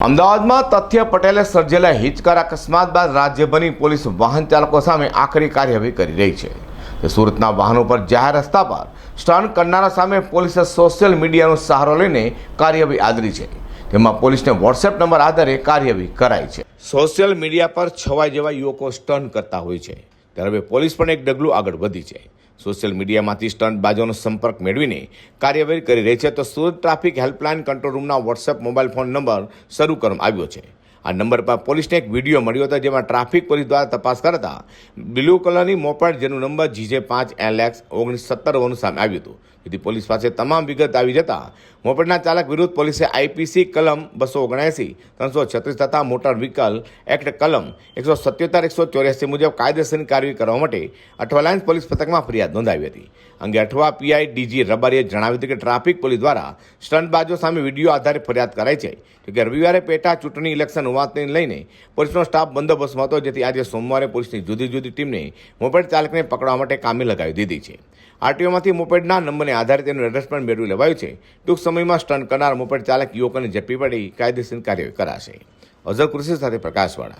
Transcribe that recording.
અમદાવાદમાં તથ્ય પટેલે સર્જેલા હિચકાર અકસ્માત બાદ રાજ્યભરની પોલીસ વાહન ચાલકો સામે આખરી કાર્યવાહી કરી રહી છે. સુરતના વાહનો પર જાહેર રસ્તા પર સ્ટન્ટ કરનારા સામે પોલીસે સોશિયલ મીડિયાનો સહારો લઈને કાર્યવાહી આદરી છે. તેમાં પોલીસને વોટ્સએપ નંબર આધારે કાર્યવાહી કરાઈ છે. સોશિયલ મીડિયા પર છવાઈ જેવા યુવકો સ્ટન્ટ કરતા હોય છે. ત્યારે હવે પોલીસ પણ એક ડગલું આગળ વધી છે. સોશિયલ મીડિયામાંથી સ્ટન્ટ બાજોનો સંપર્ક મેળવીને કાર્યવાહી કરી રહી છે. તો સુરત ટ્રાફિક હેલ્પલાઇન કંટ્રોલ રૂમના વોટ્સએપ મોબાઈલ ફોન નંબર શરૂ કરવામાં આવ્યો છે. આ નંબર પર પોલીસને એક વીડિયો મળ્યો હતો જેમાં ટ્રાફિક પોલીસ દ્વારા તપાસ કરતા બ્લુ કલરની મોપેડ જેનું નંબર જીજે પાંચ એલ એક્સ ઓગણીસ સત્તર હોવાનું સામે આવ્યું હતું. જેથી પોલીસ પાસે તમામ વિગત આવી જતા મોપેડના ચાલક વિરુદ્ધ પોલીસે આઈપીસી કલમ બસો ઓગણએંસી ત્રણસો છત્રીસ તથા મોટર વ્હીકલ એક્ટ કલમ એકસો સત્યોતેર, એકસો ચોર્યાસી મુજબ કાયદેસરની કાર્યવાહી કરવા માટે અઠવા લાઇન્સ પોલીસ પથકમાં ફરિયાદ નોંધાવી હતી. અંગે અઠવા પીઆઈ ડીજી રબારીએ જણાવ્યું હતું કે ટ્રાફિક પોલીસ દ્વારા સ્ટન્ટબાજો સામે વીડિયો આધારે ફરિયાદ કરાઈ છે. કે રવિવારે પેટા ચૂંટણી ઇલેક્શન હોવાને લઈને પોલીસનો સ્ટાફ બંદોબસ્તમાં હતો, જેથી આજે સોમવારે પોલીસની જુદી જુદી ટીમને મોપેડ ચાલકને પકડવા માટે કામે લગાવી દીધી છે. આરટીઓમાંથી મોપેડના નંબરને આધારે તેનું એડ્રેસ પણ મેળવી લેવાયું છે. ટૂંક સમયમાં સ્ટન્ટ કરનાર મોપેડ ચાલક યુવકોને ઝડપી પડી કાયદેસર કાર્યવાહી કરાશે. અઝર કૃષિ સાથે પ્રકાશવાળા